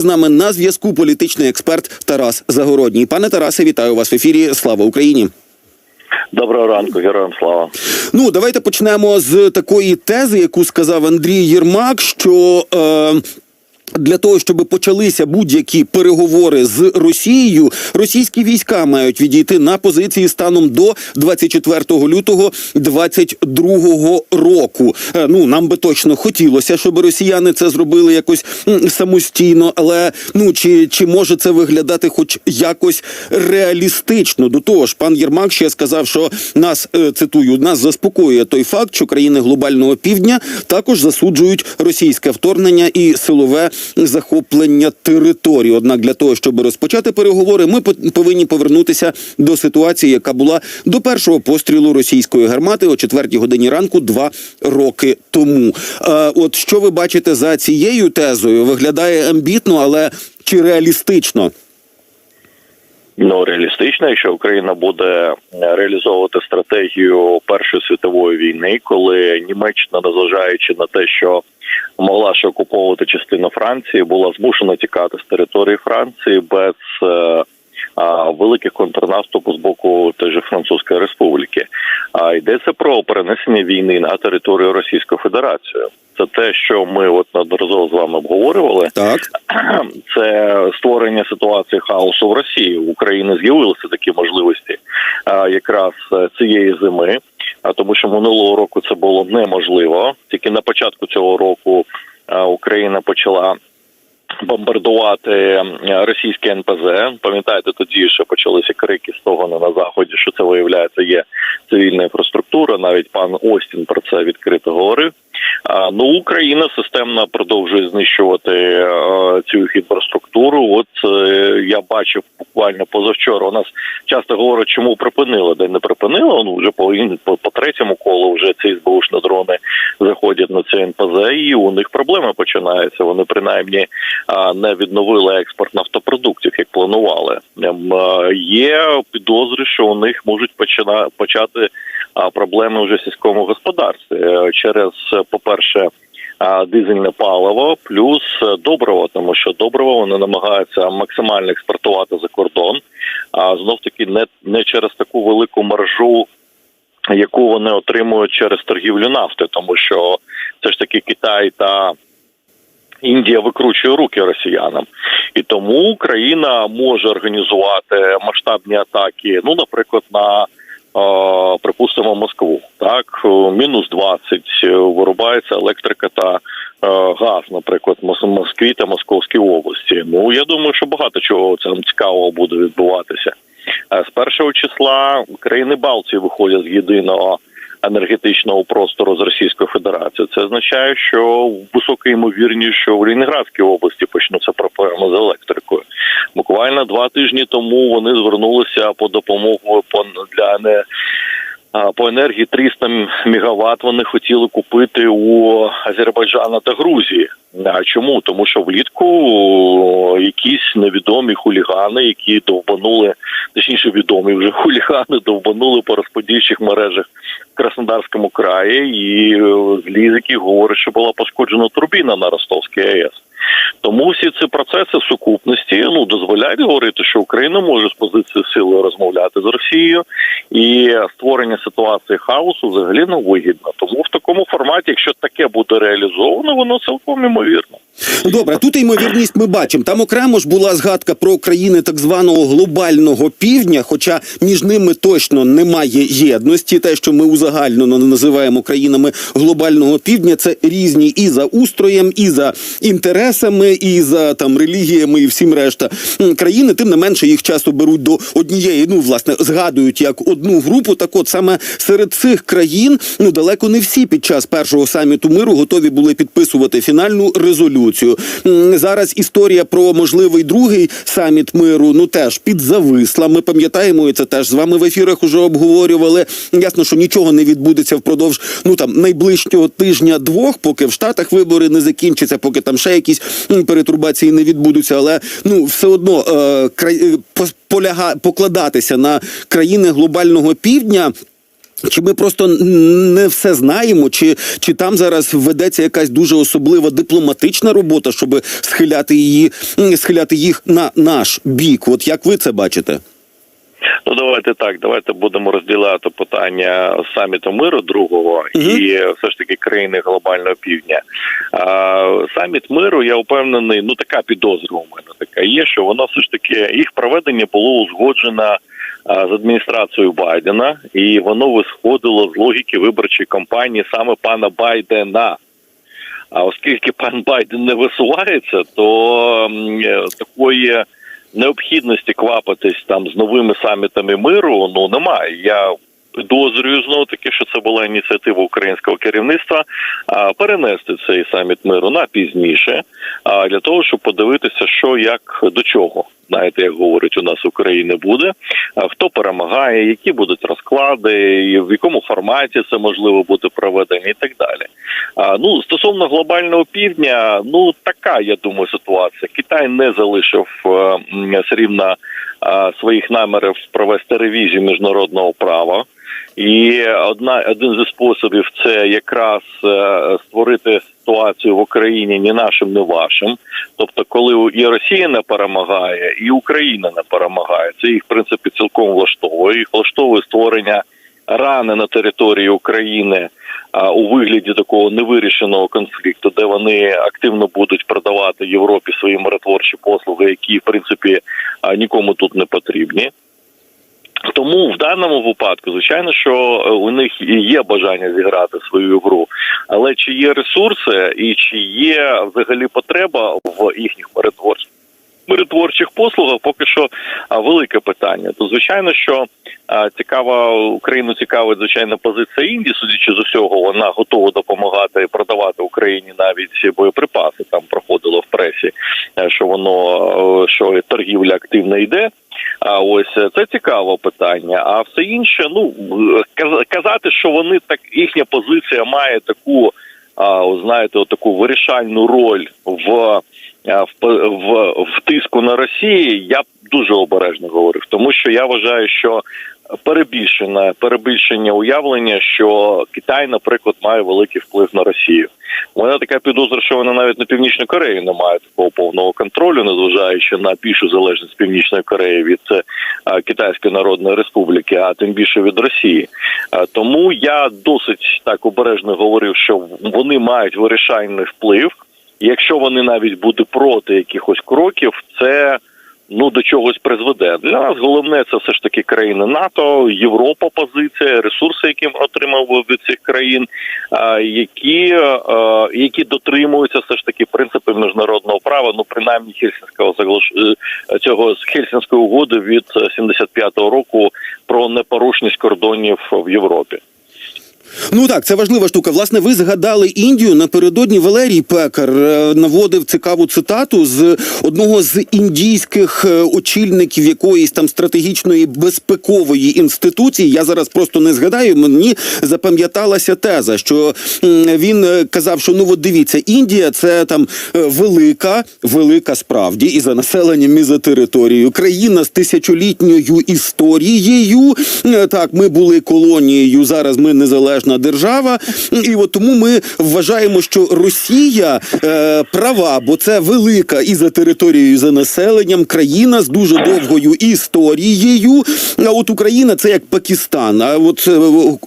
З нами на зв'язку політичний експерт Тарас Загородній. Пане Тарасе, вітаю вас в ефірі. Слава Україні. Доброго ранку, героям слава. Ну давайте почнемо з такої тези, яку сказав Андрій Єрмак, що. Е... Для того щоб почалися будь-які переговори з Росією, російські війська мають відійти на позиції станом до 24 лютого 22 року. Е, Ну нам би точно хотілося, щоб росіяни це зробили якось самостійно, але ну чи, чи може це виглядати, хоч якось реалістично? До того ж, пан Єрмак ще сказав, що нас е, цитую, нас заспокоює той факт, що країни глобального півдня також засуджують російське вторгнення і силове захоплення території. Однак для того, щоб розпочати переговори, ми по- повинні повернутися до ситуації, яка була до першого пострілу російської гармати о четвертій годині ранку два роки тому. Е, от що ви бачите за цією тезою? Виглядає амбітно, але чи реалістично? Ну реалістично, якщо Україна буде реалізовувати стратегію Першої світової війни, коли Німеччина, незважаючи на те, що могла ще окуповувати частину Франції, була змушена тікати з території Франції без е, великих контрнаступу з боку теж Французької Республіки. А йдеться про перенесення війни на територію Російської Федерації. Це те, що ми от неодноразово з вами обговорювали. Так, це створення ситуації хаосу в Росії. В Україні з'явилися такі можливості а, якраз е, цієї зими. А тому, що минулого року це було неможливо. Тільки на початку цього року а, Україна почала. Бомбардувати російське НПЗ. Пам'ятаєте, тоді ще почалися крики стогони на заході, що це виявляється є цивільна інфраструктура. Навіть пан Остін про це відкрито говорив. А, Ну, Україна системно продовжує знищувати е, цю інфраструктуру. От е, я бачив буквально позавчора. У нас часто говорять, чому припинили, де не припинили. Ну вже по по, по третьому колу вже ці СБУшні дрони заходять на це НПЗ, і у них проблеми починаються. Вони принаймні не відновили експорт нафтопродуктів, як планували. Ем, Є підозри, що у них можуть почина почати проблеми вже в сільському господарстві Е, через, е, по-перше, дизельне паливо плюс е, добриво, тому що добриво вони намагаються максимально експортувати за кордон, а знов таки не, не через таку велику маржу. Яку вони отримують через торгівлю нафти, тому що все ж таки Китай та Індія викручує руки росіянам, і тому Україна може організувати масштабні атаки. Ну, наприклад, на е, припустимо Москву. Так, мінус 20, е, вирубається електрика та е, газ, наприклад, Москві та Московській області. Ну я думаю, що багато чого там цікавого буде відбуватися. Е, З першого числа країни Балтії виходять з єдиного енергетичного простору з Російської Федерації. Це означає, що висока ймовірність, що в Лінінградській області почнуться проблеми з електрикою. Буквально два тижні тому вони звернулися по допомогу по для не. По енергії 300 мегаватт вони хотіли купити у Азербайджана та Грузії. А чому? Тому що влітку якісь невідомі хулігани, які довбанули, точніше відомі вже хулігани, довбанули по розподільчих мережах в Краснодарському краї, і е, з лізики говорить, що була пошкоджена турбіна на Ростовській АЕС. Тому всі ці процеси в сукупності ну дозволяють говорити, що Україна може з позиції сили розмовляти з Росією, і створення ситуації хаосу взагалі не вигідно. Тому в такому форматі, якщо таке буде реалізовано, воно цілком імовірно. Добре, тут ймовірність ми бачимо. Там окремо ж була згадка про країни так званого глобального півдня, хоча між ними точно немає єдності. Те, що ми узагальнено називаємо країнами глобального півдня, це різні і за устроєм, і за інтересами, і за там релігіями, і всім решта країни. Тим не менше їх часто беруть до однієї. Ну власне згадують як одну групу. Так, от саме серед цих країн, ну далеко не всі під час першого саміту миру готові були підписувати фінальну резолюцію. М, Зараз історія про можливий другий саміт миру ну теж підзависла. Ми пам'ятаємо і це теж з вами в ефірах уже обговорювали. Ясно, що нічого не відбудеться впродовж ну там найближчого тижня двох, поки в Штатах вибори не закінчаться, поки там ще якісь перетурбації не відбудуться. Але ну все одно е, край, е, поляга покладатися на країни глобального півдня. Чи ми просто не все знаємо, чи, чи там зараз ведеться якась дуже особлива дипломатична робота, щоб схиляти її, схиляти їх на наш бік? От як ви це бачите? Ну давайте так. Давайте будемо розділяти питання саміту миру другого і все ж таки країни глобального півдня. А, саміт миру, я впевнений, ну така підозра у мене така є, що воно все ж таки їх проведення було узгоджено з адміністрацією Байдена, і воно висходило з логіки виборчої кампанії саме пана Байдена. А оскільки пан Байден не висувається, то е, такої необхідності квапитись там з новими самітами миру ну немає. Я підозрюю знову таки, що це була ініціатива українського керівництва перенести цей саміт миру на пізніше, а для того, щоб подивитися, що як до чого. Знаєте, як говорить, у нас в Україні буде. Хто перемагає, які будуть розклади, і в якому форматі це можливо буде проведено, і так далі. Ну стосовно глобального півдня, ну така я думаю ситуація. Китай не залишив все рівно своїх намірів провести ревізію міжнародного права. І одна один зі способів це якраз е, створити ситуацію в Україні ні нашим, ні вашим. Тобто, коли і Росія не перемагає, і Україна не перемагає, це їх в принципі цілком влаштовує. Їх влаштовує створення рани на території України а, у вигляді такого невирішеного конфлікту, де вони активно будуть продавати Європі свої миротворчі послуги, які в принципі а, нікому тут не потрібні. Тому в даному випадку, звичайно, що е, у них є бажання зіграти свою гру, але чи є ресурси і чи є взагалі потреба в їхніх миротворчих миротворчих послугах, поки що велике питання. То звичайно, що цікава Україну цікавить звичайно позиція Індії, судячи з усього, вона готова допомагати продавати Україні навіть боєприпаси. Там проходило в пресі, е, що воно е, що торгівля активно йде. А ось е, це цікаве питання. А все інше, ну е, казати, що вони так їхня позиція має таку, а, знаєте, таку вирішальну роль в, в, в, в тиску на Росії, я дуже обережно говорив, тому що я вважаю, що перебільшене перебільшення уявлення, що Китай, наприклад, має великий вплив на Росію. У мене така підозра, що вона навіть на північній Кореї не має такого повного контролю, незважаючи на більшу залежність Північної Кореї від е, Китайської Народної Республіки, а тим більше від Росії. Е, Тому я досить так обережно говорив, що вони мають вирішальний вплив. Якщо вони навіть будуть проти якихось кроків, це ну до чогось призведе. Для нас головне це все ж таки країни НАТО, Європа, позиція, ресурси, які отримав від цих країн, які, які дотримуються все ж таки принципів міжнародного права, ну принаймні Хельсінського заглаш... е, цього Хельсінської угоди від е, 75-го року про непорушність кордонів в Європі. Ну так, це важлива штука. Власне, ви згадали Індію напередодні Валерій Пекар е, наводив цікаву цитату з одного з індійських е, очільників якоїсь там стратегічної безпекової інституції. Я зараз просто не згадаю. Мені запам'яталася теза, що він е, казав, що ну от дивіться, Індія це там велика, велика справді і за населенням, і за територією. Країна з тисячолітньою історією. Так, ми були колонією. Зараз ми незалежна держава. І от тому ми вважаємо, що Росія е, права, бо це велика і за територією, і за населенням країна з дуже довгою історією. А от Україна це як Пакистан. А от е,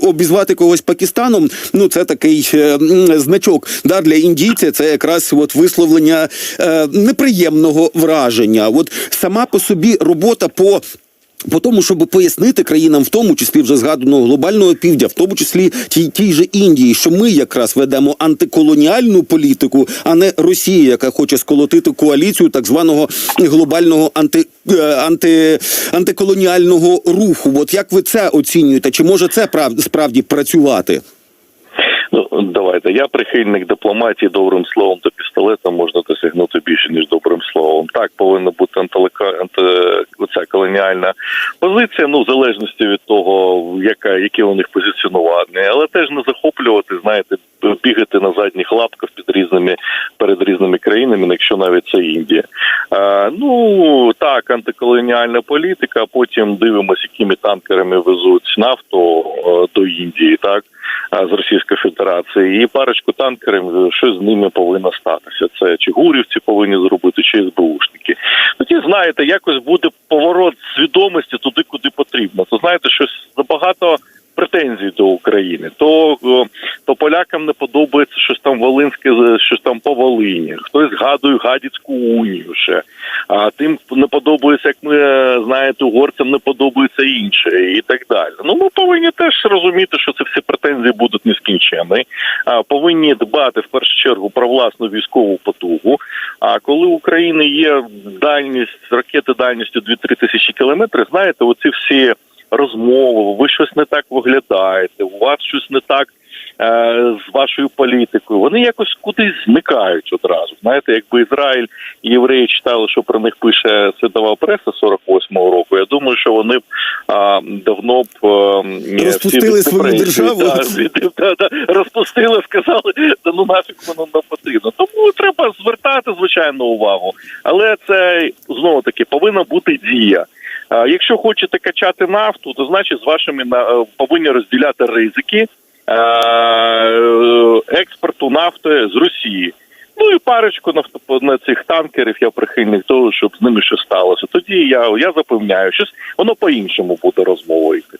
обізвати когось Пакистаном, ну це такий е, значок. Да, для індійця це якраз от висловлення е, неприємного враження. От сама по собі робота по. По тому, щоб пояснити країнам, в тому числі вже згаданого глобального півдня, в тому числі тій, тій же Індії, що ми якраз ведемо антиколоніальну політику, а не Росія, яка хоче сколотити коаліцію так званого глобального анти, е, анти, антиколоніального руху. От як ви це оцінюєте? Чи може це прав, справді працювати? Ну давайте. Я прихильник дипломатії добрим словом та пістолетом можна досягнути більше ніж добрим словом. Так повинна бути оця колоніальна позиція. Ну в залежності від того, яка яке у них позиціонування, але теж не захоплювати, знаєте, бігати на задніх лапках під різними перед різними країнами, якщо навіть це Індія. Е, ну так, антиколоніальна політика. а Потім дивимося, якими танкерами везуть нафту е, до Індії, так з Російської Федерації, і парочку танкерів, що з ними повинно статися. Це чи гурівці повинні зробити, чи СБУшники. Тоді знаєте, якось буде поворот свідомості туди, куди потрібно. То знаєте, щось забагато. Претензій до України, то то полякам не подобається щось там Волинське, щось там по Волині. Хтось згадує гадяцьку унію ще. А тим не подобається, як ми е, знаєте, угорцям не подобається інше і так далі. Ну ми повинні теж розуміти, що це всі претензії будуть нескінченні. А повинні дбати в першу чергу про власну військову потугу. А коли у України є дальність ракети дальністю 2-3 тисячі кілометрів, знаєте, оці всі розмови, ви щось не так виглядаєте, у вас щось не так е, з вашою політикою. Вони якось кудись зникають одразу. Знаєте, якби Ізраїль і євреї читали, що про них пише світова преса 48-го року. Я думаю, що вони б а, давно б е, Розпустили всі свою державу. да, звідти, да, да, розпустили, сказали, да ну нафіг воно не потрібно. Тому треба звертати звичайно увагу, але це знову таки повинна бути дія. А, Якщо хочете качати нафту, то значить з вашими е, повинні розділяти ризики е, експорту нафти з Росії. Ну і парочку на цих танкерів я прихильник того, щоб з ними щось сталося. Тоді я, я запевняю, щось воно по-іншому буде розмовою. йти.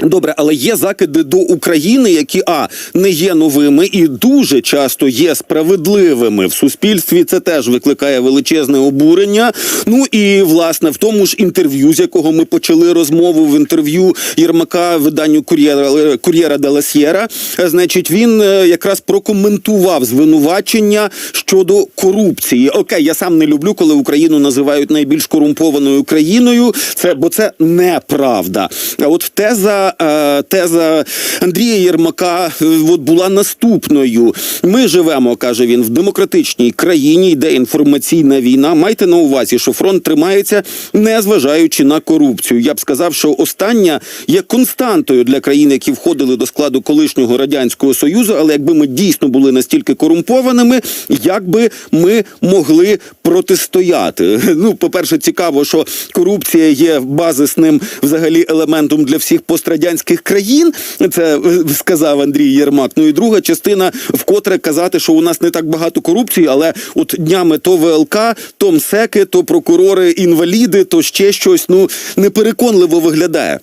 Добре, але є закиди до України, які а не є новими і дуже часто є справедливими в суспільстві. Це теж викликає величезне обурення. Ну і власне в тому ж інтерв'ю, з якого ми почали розмову в інтерв'ю Єрмака виданню Кур'єра Кур'єра де ла Сєра, е, значить, він е, якраз прокоментував звинувачення щодо корупції. Окей, я сам не люблю, коли Україну називають найбільш корумпованою країною. Це бо це неправда. А от теза, е, теза Андрія Єрмака е, от була наступною. Ми живемо, каже він, в демократичній країні, йде інформаційна війна. Майте на увазі, що фронт тримається, не зважаючи на корупцію. Я б сказав, що остання є константою для країн, які входили до складу колишнього радянського союзу. Але якби ми дійсно були настільки корумпованими, як би ми могли протистояти? Ну, по перше, цікаво, що корупція є базисним взагалі елементом для всіх пострадянських країн. Це е, сказав Андрій Єрмак. Ну і друга частина, вкотре казати, що у нас не так багато корупції, але от днями то ВЛК, то МСЕКи, то прокурори інваліди, то ще щось. Ну непереконливо виглядає.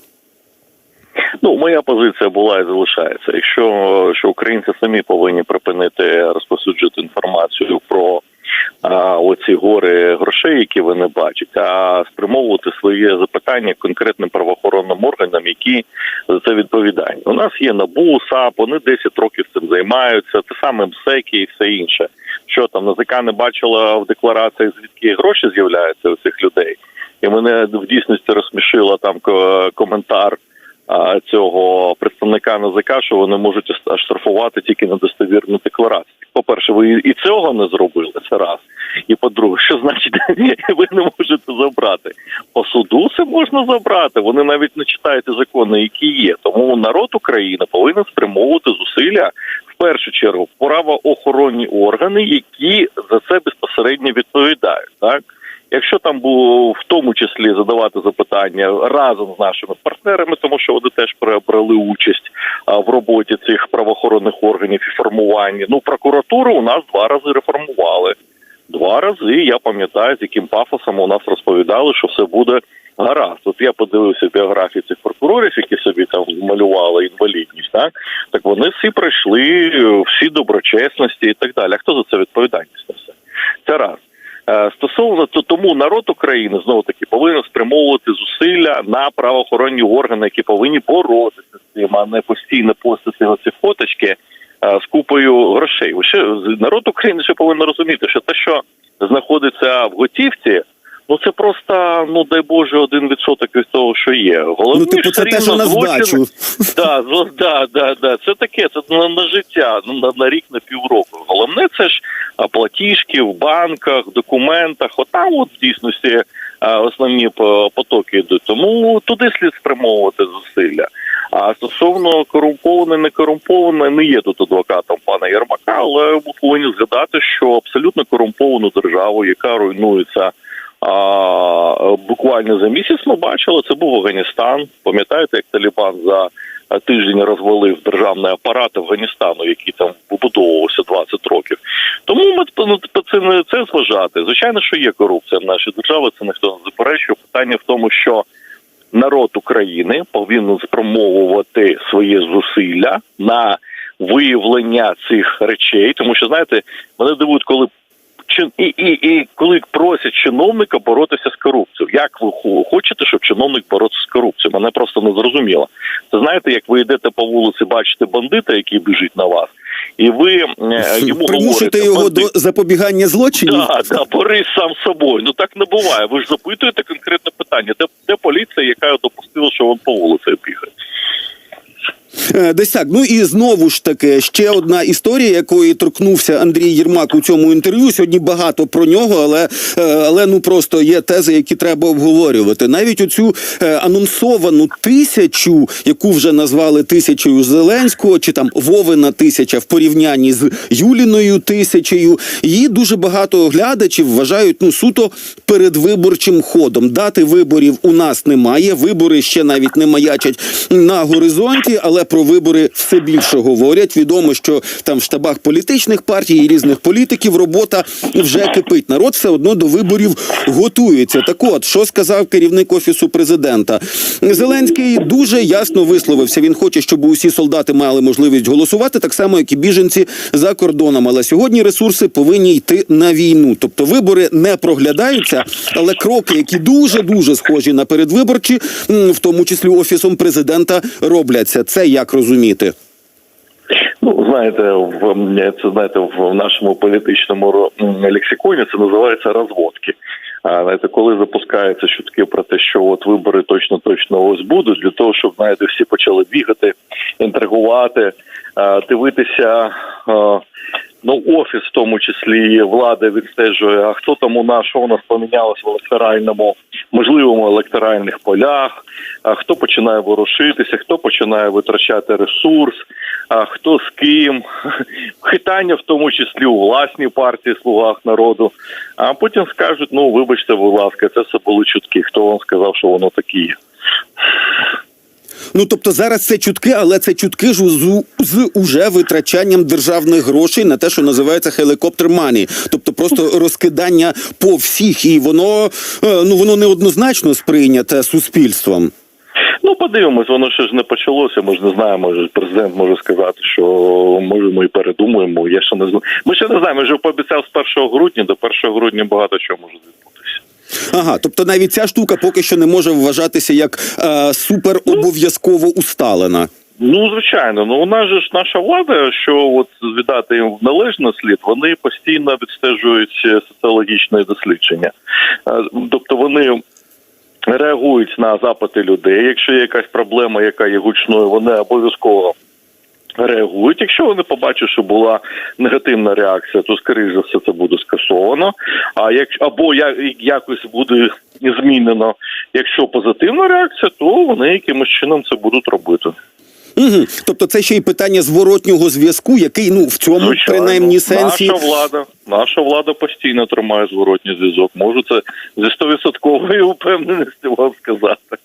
Ну, моя позиція була і залишається. Якщо що українці самі повинні припинити розповсюджувати інформацію про оці гори грошей, які вони бачать, а спрямовувати своє запитання конкретним правоохоронним органам, які за це відповідають. У нас є НАБУ, САП, вони 10 років цим займаються, те саме МСЕКи і все інше. Що там НАЗК не бачила в деклараціях, звідки гроші з'являються у цих людей, і мене в дійсності розсмішила там коментар цього представника НАЗК, що вони можуть штрафувати тільки на достовірну декларацію. По-перше, ви і цього не зробили, це раз. І по-друге, що значить ви не можете забрати? По суду це можна забрати. Вони навіть не читають закони, які є. Тому народ України повинен спрямовувати зусилля в першу чергу правоохоронні органи, які за це безпосередньо відповідають. Так якщо там було в тому числі задавати запитання разом з нашими партнерами, тому що вони теж бра- брали участь в роботі цих правоохоронних органів і формуванні. Ну прокуратуру у нас два рази реформували. Два рази я пам'ятаю, з яким пафосом у нас розповідали, що все буде гаразд. От я подивився біографії цих прокурорів, які собі там малювали інвалідність. Так так вони всі пройшли всі доброчесності і так далі. А хто за це відповідальність несе? Це раз. Е, Стосовно то тому народ України знову таки повинен спрямовувати зусилля на правоохоронні органи, які повинні боротися з цим, а не постійно постити оці фоточки е, з купою грошей. Ще народ України ще повинен розуміти, що те, що знаходиться в готівці. Ну це просто, ну дай Боже, один відсоток від того, що є. Головне, Ну, типу, це те, що на здачу. Да, да, да, да. Це таке, це на, на життя, ну, на, на рік, на півроку. Головне, це ж платіжки в банках, документах. Отам от в дійсності основні по- потоки йдуть. Тому туди слід спрямовувати зусилля. А стосовно корумповане, не корумповане, не є тут адвокатом пана Єрмака, але ми повинні згадати, що абсолютно корумповану державу, яка руйнується. А буквально за місяць ми бачили, це був Афганістан. Пам'ятаєте, як Талібан за тиждень розвалив державний апарат Афганістану, який там побудовувався 20 років. Тому ми ну, це не це зважати. Звичайно, що є корупція в нашій державі. Це ніхто не заперечує. Питання в тому, що народ України повинен спромовувати свої зусилля на виявлення цих речей, тому що знаєте, мене дивують, коли чи і, і, і коли просять чиновника боротися з корупцією, як ви хочете, щоб чиновник боровся з корупцією? Мене просто не зрозуміло. Це знаєте, як ви йдете по вулиці, бачите бандита, який біжить на вас, і ви е, йому Примусити говорите, його до запобігання злочинів. Да, да, борись сам з собою. Ну так не буває. Ви ж запитуєте конкретне питання. Де, де поліція, яка допустила, що він по вулиці бігає? Е, Десь так. Ну і знову ж таки ще одна історія, якої торкнувся Андрій Єрмак у цьому інтерв'ю. Сьогодні багато про нього, але, е, але ну просто є тези, які треба обговорювати. Навіть оцю е, анонсовану тисячу, яку вже назвали тисячею Зеленського, чи там Вовина тисяча в порівнянні з Юліною тисячею. Її дуже багато глядачів вважають ну суто передвиборчим ходом. Дати виборів у нас немає. Вибори ще навіть не маячать на горизонті, але про вибори все більше говорять. Відомо, що там в штабах політичних партій і різних політиків робота вже кипить. Народ все одно до виборів готується. Так от, що сказав керівник офісу президента? Зеленський дуже ясно висловився. Він хоче, щоб усі солдати мали можливість голосувати, так само як і біженці за кордоном. Але сьогодні ресурси повинні йти на війну. Тобто вибори не проглядаються, але кроки, які дуже дуже схожі на передвиборчі, в тому числі офісом президента, робляться. Це як розуміти? Ну, знаєте, в це знаєте, в нашому політичному лексиконі це називається розводки. А знаєте, коли запускаються чутки про те, що от вибори точно точно ось будуть, для того, щоб знаєте, всі почали бігати, інтригувати, дивитися. Ну, офіс, в тому числі і влада відстежує, а хто там у нас, що у нас помінялось в електоральному, можливому електоральних полях, а хто починає ворушитися, хто починає витрачати ресурс, а хто з ким, хитання, в тому числі у власній партії слугах народу. А потім скажуть: ну вибачте, будь ласка, це все були чутки. Хто вам сказав, що воно таке є? Ну тобто зараз це чутки, але це чутки ж з, з уже витрачанням державних грошей на те, що називається хеликоптер мані, тобто просто розкидання по всіх, і воно е, ну воно неоднозначно сприйняте суспільством. Ну, подивимось, воно ще ж не почалося. Ми ж не знаємо. Президент може сказати, що може ми і передумуємо. Я ще не знаю. Ми ще не знаємо. Вже пообіцяв з 1 грудня. До 1 грудня багато чого може відбутися. Ага, тобто навіть ця штука поки що не може вважатися як е, супер обов'язково усталена. Ну, звичайно, ну же ж наша влада, що от віддати їм в належний слід, вони постійно відстежують е, соціологічне дослідження. Е, Тобто вони реагують на запити людей. Якщо є якась проблема, яка є гучною, вони обов'язково. Реагують, якщо вони побачать, що була негативна реакція, то скоріше за все це буде скасовано. А як або як якось буде змінено. Якщо позитивна реакція, то вони якимось чином це будуть робити. Угу. Тобто це ще й питання зворотнього зв'язку, який ну в цьому Звичайно. принаймні сенсі Наша влада, наша влада постійно тримає зворотній зв'язок. Можу це зі стовідсотковою упевненістю вам сказати.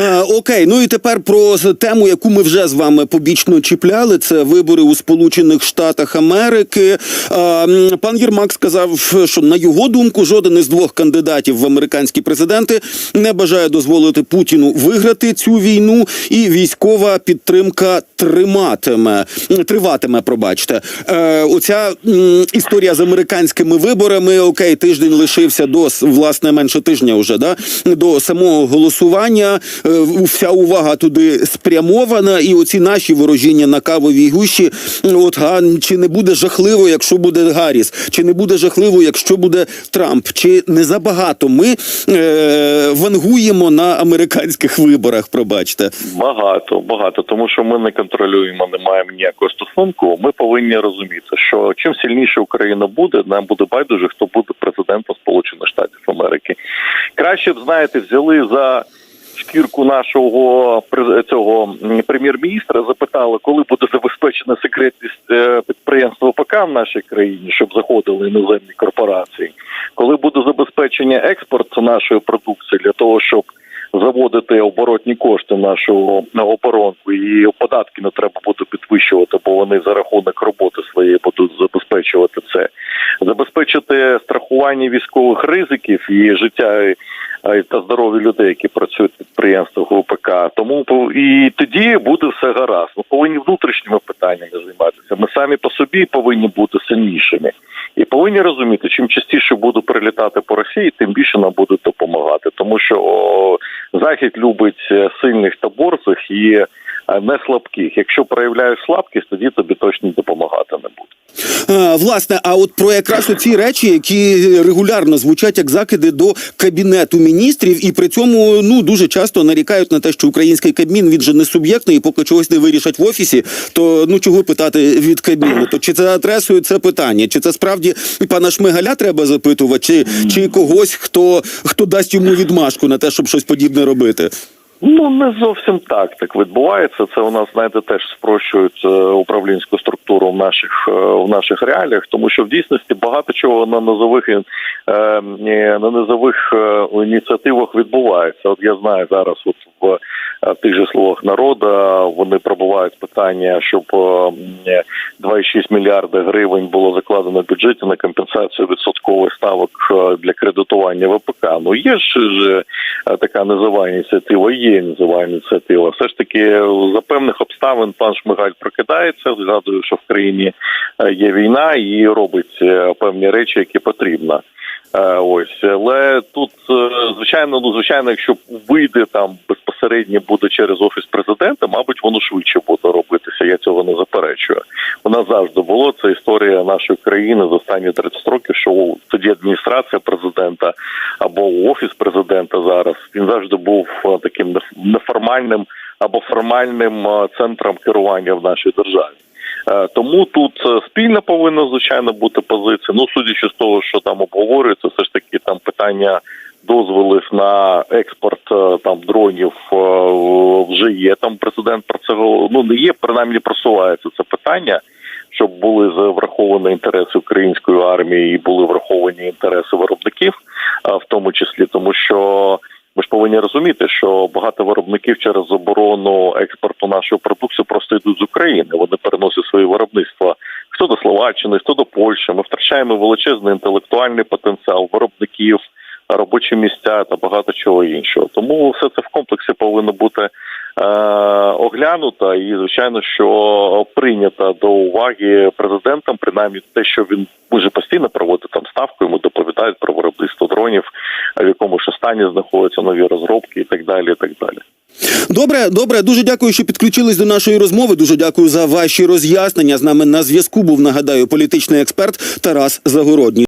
Е, окей, ну і тепер про тему, яку ми вже з вами побічно чіпляли. Це вибори у Сполучених Штатах Америки. Е, пан Єрмак сказав, що на його думку жоден із двох кандидатів в американські президенти не бажає дозволити Путіну виграти цю війну, і військова підтримка триматиме триватиме. Пробачте, е, оця історія американськими виборами. Окей, тиждень лишився до власне менше тижня вже да до самого голосування. Е, Вся увага туди спрямована, і оці наші ворожіння на кавовій гущі. От га чи не буде жахливо, якщо буде Гарріс, чи не буде жахливо, якщо буде Трамп, чи не забагато ми е, вангуємо на американських виборах? Пробачте. Багато, багато, тому що ми не контролюємо, не маємо ніякого стосунку. Ми повинні розуміти, що чим сильніше Україна буде, нам буде байдуже, хто буде президентом Сполучених Штатів Америки. Краще б знаєте, взяли за шкірку нашого цього прем'єр-міністра, запитали, коли буде забезпечена секретність е, підприємств ВПК в нашій країні, щоб заходили іноземні корпорації, коли буде забезпечення експорту нашої продукції для того, щоб заводити оборотні кошти в нашу на оборонку, і податки не треба буде підвищувати, бо вони за рахунок роботи своєї будуть забезпечувати це, забезпечити страхування військових ризиків і життя е, та здоров'я людей, які працюють в підприємствах ВПК. Тому і тоді буде все гаразд. Ми повинні внутрішніми питаннями займатися. Ми самі по собі повинні бути сильнішими. І повинні розуміти, чим частіше буду прилітати по Росії, тим більше нам будуть допомагати. Тому що Захід любить е, сильних та борзих і е, не слабких. Якщо проявляєш слабкість, тоді тобі точно допомагати не буде. Е, Власне, а от про якраз оці речі, які регулярно звучать як закиди до кабінету міністрів, і при цьому ну дуже часто нарікають на те, що український кабмін він же не суб'єктний, і поки чогось не вирішать в офісі, то ну чого питати від кабміну? То чи це адресою це питання? Чи це справді пана Шмигаля треба запитувати, чи, чи когось, хто хто дасть йому відмашку на те, щоб щось подібне робити? Ну не зовсім так так відбувається. Це у нас знаєте теж спрощують е, управлінську структуру в наших е, в наших реаліях, тому що в дійсності багато чого на низових е, на низових ініціативах відбувається. От я знаю зараз, от в е, тих же словах народу вони пробувають питання, щоб е, м, 2,6 мільярда гривень було закладено в бюджеті на компенсацію відсоткових ставок е, для кредитування ВПК. Ну є ж е, така низова ініціатива, є низова ініціатива. Все ж таки, за певних обставин пан Шмигаль прокидається. Згадую, що в країні е, є війна і робить е, певні речі, які потрібно. Е, Ось, але тут е, звичайно, ну звичайно, якщо вийде там безпосередньо буде через офіс президента, мабуть, воно швидше буде робитися. Я цього не заперечую. Нас завжди було це історія нашої країни за останні 30 років. Що тоді адміністрація президента або офіс президента зараз він завжди був е, таким неф- неформальним або формальним е, центром керування в нашій державі. Е, Тому тут спільна повинна звичайно бути позиція. Ну судячи з того, що там обговорюється, все ж таки там питання дозволів на експорт е, там дронів е, вже є. Там президент про це ну не є, принаймні просувається це питання. Щоб були враховані інтереси української армії і були враховані інтереси виробників, а в тому числі тому, що ми ж повинні розуміти, що багато виробників через заборону експорту нашої продукції просто йдуть з України. Вони переносять свої виробництва хто до Словаччини, хто до Польщі. Ми втрачаємо величезний інтелектуальний потенціал виробників, робочі місця та багато чого іншого. Тому все це в комплексі повинно бути е, оглянуто і, звичайно, що прийнято до уваги президентом, принаймні те, що він може постійно проводити там ставку, йому доповідають про виробництво дронів, в якому ж стані знаходяться нові розробки і так далі. І так далі. Добре, добре, дуже дякую, що підключились до нашої розмови. Дуже дякую за ваші роз'яснення. З нами на зв'язку був нагадаю політичний експерт Тарас Загородній.